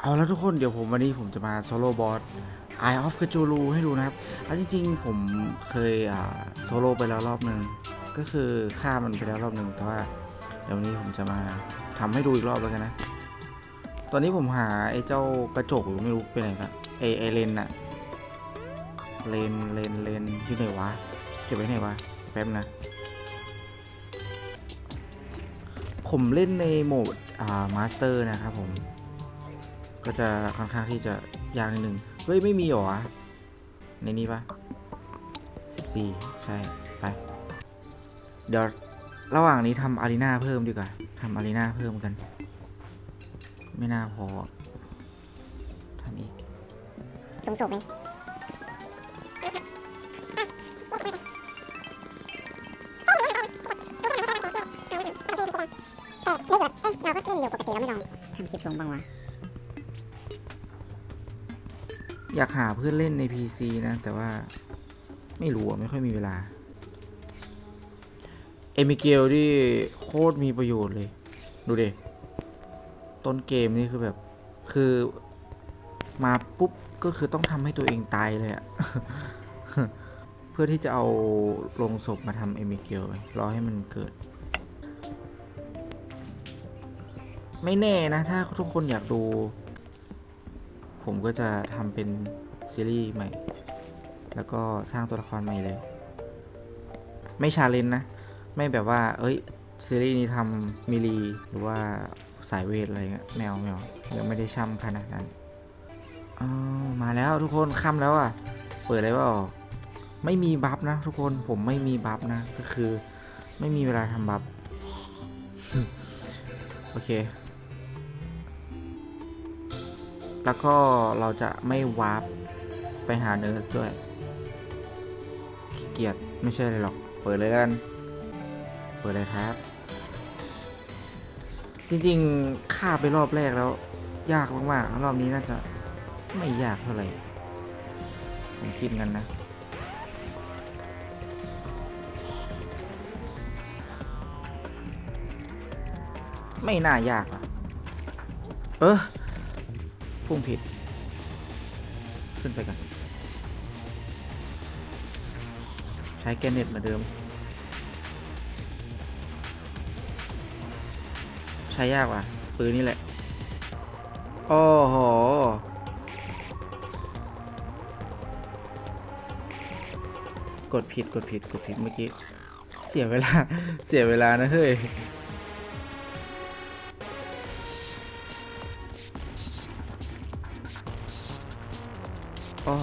เอาแล้วทุกคนเดี๋ยวผมวันนี้ผมจะมาโซโล่บอส Eye of Cthulhu ให้ดูนะครับอันจริงๆผมเคยอ่าโซโล่ไปแล้วรอบหนึ่งก็คือฆ่ามันไปแล้วรอบหนึ่งแต่ว่าเดี๋ยววันนี้ผมจะมาทำให้ดูอีกรอบแล้วกันนะ ตอนนี้ผมหาไอ้เจ้ากระจกอยู่ไม่รู้ไปไหนละไอไอเลนอะเลนเลนเลนอยู่ไหนวะเก็บไว้ไหนวะแป๊บนะ ผมเล่นในโหมดอ่ามาสเตอร์นะครับผม ก็จะค่อนข้างที่จะยากนิดนึงเฮ้ย ไม่มีเหรอวะในนี้ปะ14 ใช่ ไป เดี๋ยวระหว่างนี้ทำอารีนาเพิ่มดีกว่าทำอารีนาเพิ่มกัน ไม่น่าพอทำอีกสูงสูงไหมแต่ไม่หยุดเอ๊ะเราก็เล่นอยู่ปกติแล้วไม่ลองทำคลิปลงบ้างวะ อยากหาเพื่อนเล่นใน PC นะ แต่ว่าไม่รู้ไม่ค่อยมีเวลา เอมิเกลที่โคตรมีประโยชน์เลย ดูเดิต้นเกมนี่คือแบบ คือมาปุ๊บก็คือต้องทำให้ตัวเองตายเลยอะเพื่อที่จะเอาลงศพมาทำเอมิเกลรอให้มันเกิด ไม่แน่นะ ถ้าทุกคนอยากดู ผมก็จะทำเป็นซีรีส์ใหม่ แล้วก็สร้างตัวละครใหม่เลย ไม่ชาเลนนะ ไม่แบบว่า เอ้ย ซีรีส์นี้ทำมิลีหรือว่าสายเวทอะไรเงี้ยแมวแมวยังไม่ได้ช่ำขนาดนั้นอ้าวมาแล้วทุกคนค่ำแล้วอะ เปิดอะไรว่าไม่มีบัฟนะ ทุกคนผมไม่มีบัฟนะ ก็คือ ไม่มีเวลาทำบัฟโอเค แล้วก็เราจะไม่วาร์ปไปหาเนิร์สด้วยขี้เกียจไม่ใช่เลยหรอก เปิดเลยกันเปิดเลยครับ จริงๆฆ่าไปรอบแรกแล้ว ยากมากๆรอบนี้น่าจะไม่ยากเท่าไหร่ผมคิดกันนะไม่น่ายากอะเออ พุ่งผิด ขึ้นไปกัน ใช้แกนเน็ตเหมือนเดิม ใช้ยากว่ะ ปืนนี่แหละ โอ้โหกดผิดกดผิดกดผิดเมื่อกี้ เสียเวลา เสียเวลานะเฮ้ย อ้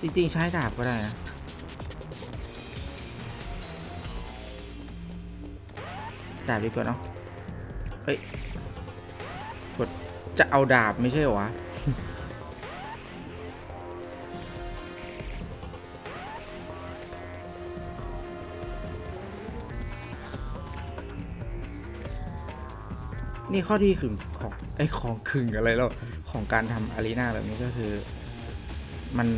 จริง ๆ ใช้ดาบก็ได้นะดาบดีกว่าเนาะเฮ้ย กดจะเอาดาบไม่ใช่เหรอวะ นี่ข้อดีคือของไอ้ของขึงอะไรแล้วของการทำอารีนาแบบนี้ก็คือ มัน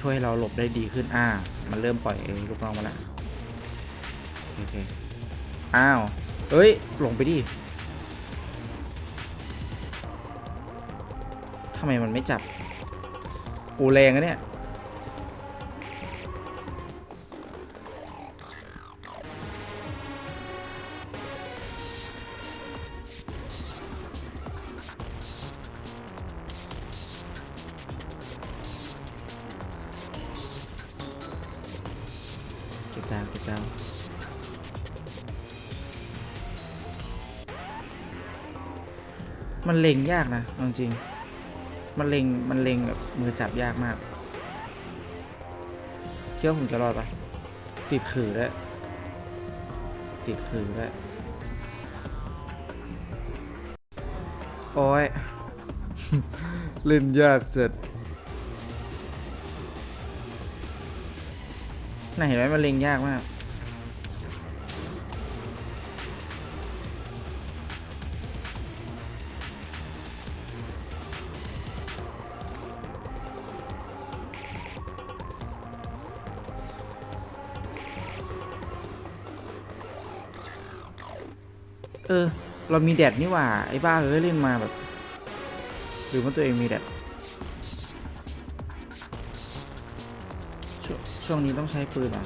ช่วยเราหลบได้ดีขึ้นอ่า มันเริ่มปล่อยลูกน้องมาแล้วโอเคอ้าวเอ้ยหลงไปดิทำไมมันไม่จับอูแรงอะเนี่ย เก็บดาวเก็บดาวมันเล็งยากนะจริง มันเล็งมันเล็งแบบมือจับยากมากเชื่อผมจะรอดปะติดขื่อแล้วติดขื่อแล้วโอ้ย เล่นยากจัด น่าเห็นไหมมันเล็งยากมาก เออ เรามีแดดนี่หว่า ไอ้บ้าเอ้ยเล่นมาแบบ หรือว่าตัวเองมีแดด ช่วงนี้ต้องใช้ปืนอะ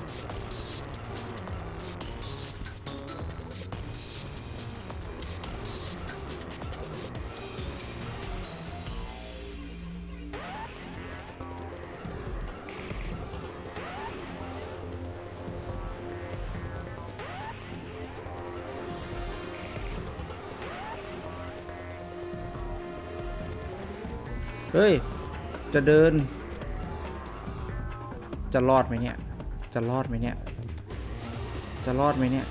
เฮ้ย จะเดิน จะรอดไหมเนี่ย จะรอดไหมเนี่ย จะรอดไหมเนี่ย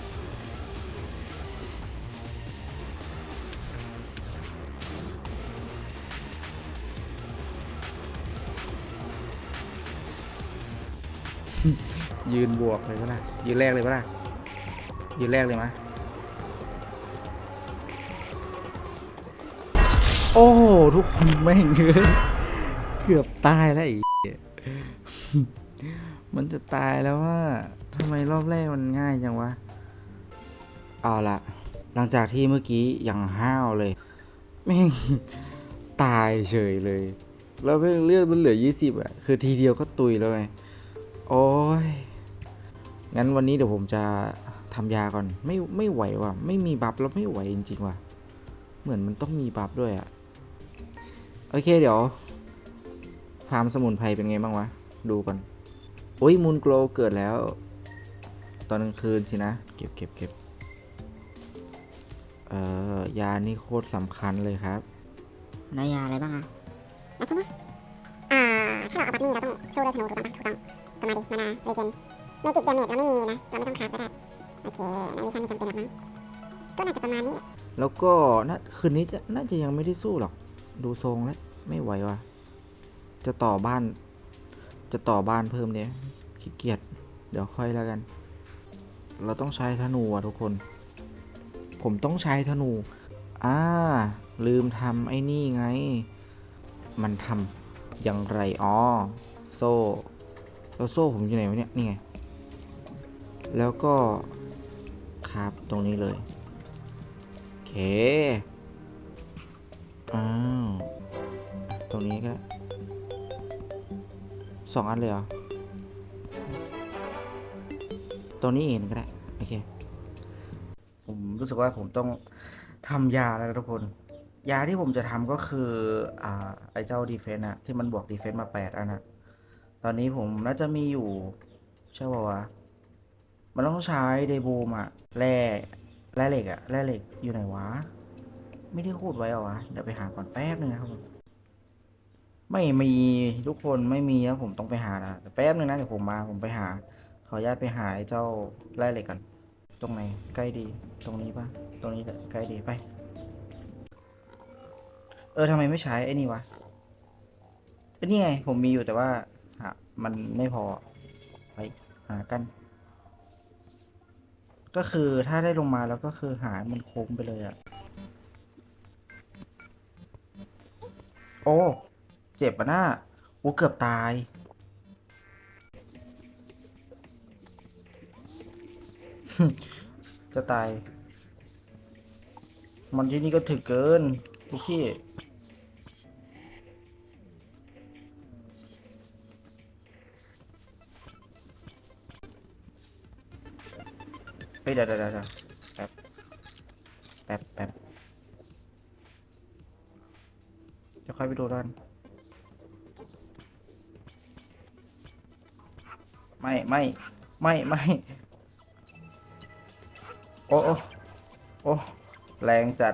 ยืนบวกเลยปะล่ะ ยืนแรกเลยปะล่ะ ยืนแรกเลยมะโอ้ทุกคนแม่งเกือบตายแล้วอ้เหี้ย มันจะตายแล้วว่าทำไมรอบแรกมันง่ายจังวะ เอาละหลังจากที่เมื่อกี้อย่างห้าวเลยแม่งตายเฉยเลย แล้วแม่งเลือดมันเหลือ 20อะ คือทีเดียวก็ตุยแล้วไง โอ้ย งั้นวันนี้เดี๋ยวผมจะทำยาก่อน ไม่ไม่ไหวว่ะ ไม่มีบัฟแล้วไม่ไหวจริงๆว่ะ เหมือนมันต้องมีบัฟด้วยอะ โอเคเดี๋ยวฟาร์มสมุนไพรเป็นไงบ้างวะ ดูก่อน โอ้ยมูนโกลเกิดแล้ว ตอนกลางคืนสินะ เก็บเก็บเก็บเอ่อยานี่โคตรสำคัญเลยครับนายยาอะไรบ้างอะแล้วทีเนี้ยอ่าถ้าเราเอาบัตนี่เราต้องสู้ด้วยธนูถูกต้องปะถูกต้องก็มาดิมานาเลเจนเมจิกเดเมจเราไม่มีนะ เราไม่ต้องคาบก็ได้โอเคในวิชั่นไม่จำเป็นหรอกมั้งก็น่าจะประมาณนี้แหละแล้วก็น่าคืนนี้จะน่าจะยังไม่ได้สู้หรอก ดูทรงแล้วไม่ไหวว่ะจะต่อบ้าน จะต่อบ้านเพิ่มเนี่ยขี้เกียจเดี๋ยวค่อยแล้วกัน เราต้องใช้ธนูอะทุกคน ผมต้องใช้ธนูอ่าลืมทำไอ้นี่ไง มันทำอย่างไรอ๋อโซ่แล้วโซ่ผมอยู่ไหนวะเนี่ยนี่ไงแล้วก็ครับตรงนี้เลยโอเคอ้าวตรงนี้ก็ได้ สองอันเลยเหรอตรงนี้เองก็ได้ โอเค ผมรู้สึกว่าผมต้องทำยาแล้วทุกคน ยาที่ผมจะทำก็คือ อ่า ไอเจ้าดีเฟนต์อะที่มันบวกดีเฟนต์มาแปดอันอะตอนนี้ผมน่าจะมีอยู่ใช่ป่าวะ มันต้องใช้เดบูมอะแร่แร่เหล็กอะแร่เหล็กอยู่ไหนวะ ไม่ได้พูดไว้เหรอวะ เดี๋ยวไปหาก่อนแป๊บนึงนะครับผม ไม่มีทุกคนไม่มีแล้วผมต้องไปหานะแต่แป๊บนึงนะเดี๋ยวผมมาผมไปหา ขออนุญาตไปหาไอ้เจ้าแร่เหล็กก่อนตรงไหนใกล้ดี ตรงนี้ปะตรงนี้ใกล้ดีไป เออทำไมไม่ใช้ไอ้นี่วะไอ้นี่ไง ผมมีอยู่แต่ว่าหามันไม่พอไปหากัน ก็คือถ้าได้ลงมาแล้วก็คือหามันโค้งไปเลยอะโอ้ เจ็บปะหน้าโอ้เกือบตาย จะตาย มันที่นี่ก็ถึกเกินลูกพี่เฮ้ยเดี๋ยวเดี๋ยวแป๊บ แป๊บแป๊บจะค่อยไปดูด้าน ไม่ไม่ไม่ไม่โอ้โอ้โอ้แรงจัด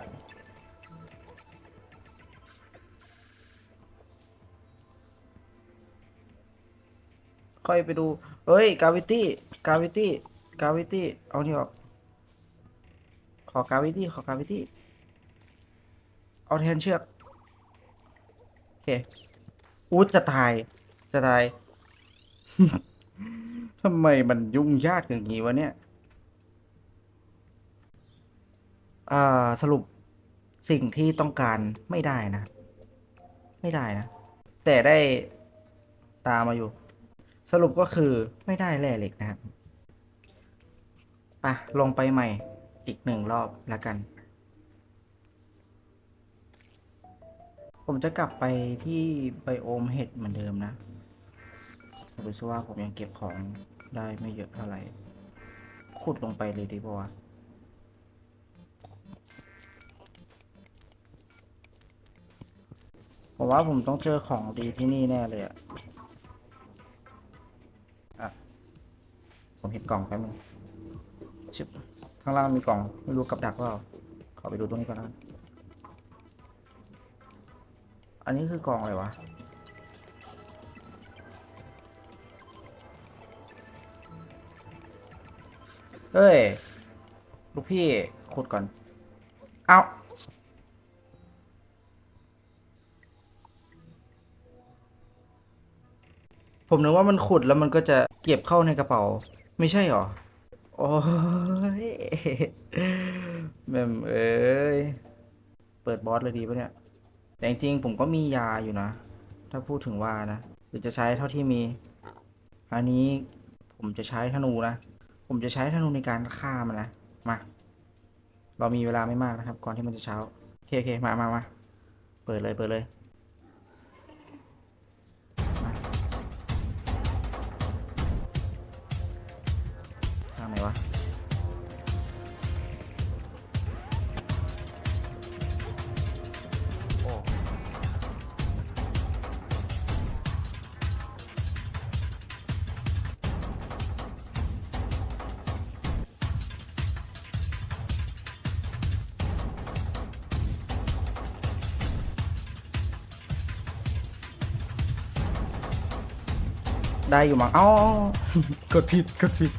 ค่อยไปดู เฮ้ย กาวิตี้ กาวิตี้ กาวิตี้ เอานี่ออก ขอกาวิตี้ ขอกาวิตี้ เอาแทนเชือก โอเค อูดจะตาย จะตาย ทำไมมันยุ่งยากอย่างนี้วะเนี่ย อ่า สรุปสิ่งที่ต้องการไม่ได้นะ ไม่ได้นะ แต่ได้ตามมาอยู่ สรุปก็คือไม่ได้แร่เหล็กนะครับอะ ลงไปใหม่อีกหนึ่งรอบแล้วกัน ผมจะกลับไปที่ไบโอมเห็ดเหมือนเดิมนะดูซิว่าผมยังเก็บของ ได้ไม่เยอะเท่าไหร่ ขุดลงไปเลยดีป่าวะผมว่าผมต้องเจอของดีที่นี่แน่เลยอะอะ ผมเห็นกล่องแป๊บนึงชิบข้างล่างมีกล่อง ไม่รู้กับดักเปล่าขอไปดูตรงนี้ก่อนนะอันนี้คือกล่องอะไรวะ เฮ้ย ลูกพี่ขุดก่อน เอาผมนึกว่ามันขุดแล้วมันก็จะเก็บเข้าในกระเป๋า ไม่ใช่หรอ โอ้ยแม่มเอ้ย เปิดบอสเลยดีปะเนี่ย แต่จริงๆผมก็มียาอยู่นะ ถ้าพูดถึงว่านะหรือจะใช้เท่าที่มี อันนี้ผมจะใช้ธนูนะ ผมจะใช้ธนูในการฆ่ามันนะ มา เรามีเวลาไม่มากนะครับ ก่อนที่มันจะเช้า โอเคโอเคมามามาเปิดเลยเปิดเลยทางไหนวะ ได้อยู่มั้งเอ้ากดผิดกดผิด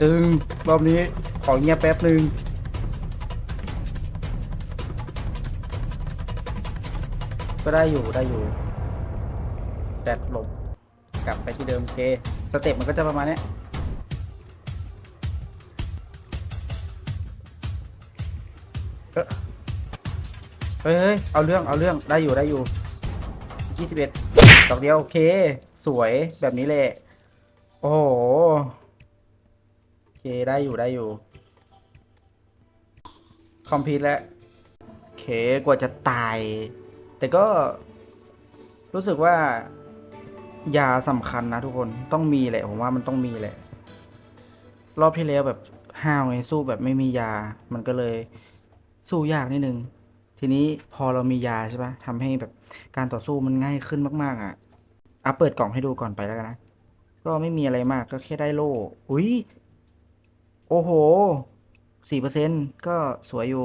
ตึงรอบนี้ขอเงียบแป๊บหนึ่งก็ได้อยู่ได้อยู่แดดหลบ กลับไปที่เดิมโอเค สเต็ปมันก็จะประมาณเนี้ยเอ้อเฮ้ยเฮ้ยเอาเรื่องเอาเรื่องได้อยู่ได้อยู่ยี่สิบเอ็ดดอกเดียวโอเค สวยแบบนี้เลย โอ้โห เคได้อยู่ได้อยู่ คอมพิวแล้วโอเคกว่าจะตาย แต่ก็รู้สึกว่า ยาสำคัญนะทุกคนต้องมีแหละผมว่ามันต้องมีแหละ รอบที่แล้วแบบห้าวไงสู้แบบไม่มียา มันก็เลยสู้ยากนิดนึง ทีนี้พอเรามียาใช่ปะทำให้แบบการต่อสู้มันง่ายขึ้นมากๆอะอะเปิดกล่องให้ดูก่อนไปแล้วกันนะ ก็ไม่มีอะไรมากก็แค่ได้โล่ อุ้ย อ้โหสี่เปอร์เซ็นก็สวยอยู่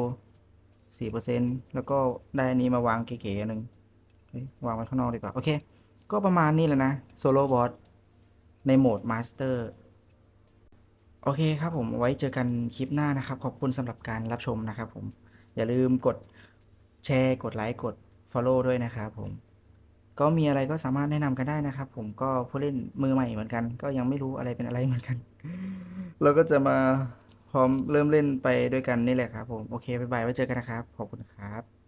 สี่เปอร์เซ็นแล้วก็ได้อันนี้มาวางเก๋ๆอันหนึ่งวางไว้ข้างนอกดีกว่า โอเค ก็ประมาณนี้แหละนะโซโล่บอสในโหมดมาสเตอร์โอเคครับผมไว้เจอกันคลิปหน้านะครับ ขอบคุณสำหรับการรับชมนะครับผม อย่าลืมกดแชร์ กดไลค์ กด Follow ด้วยนะครับผม ก็มีอะไรก็สามารถแนะนำกันได้นะครับผมก็ผู้เล่นมือใหม่เหมือนกัน ก็ยังไม่รู้อะไรเป็นอะไรเหมือนกัน เราก็จะมาพร้อมเริ่มเล่นไปด้วยกันนี่แหละครับผม โอเคบายบายไว้เจอกันนะครับ ขอบคุณครับ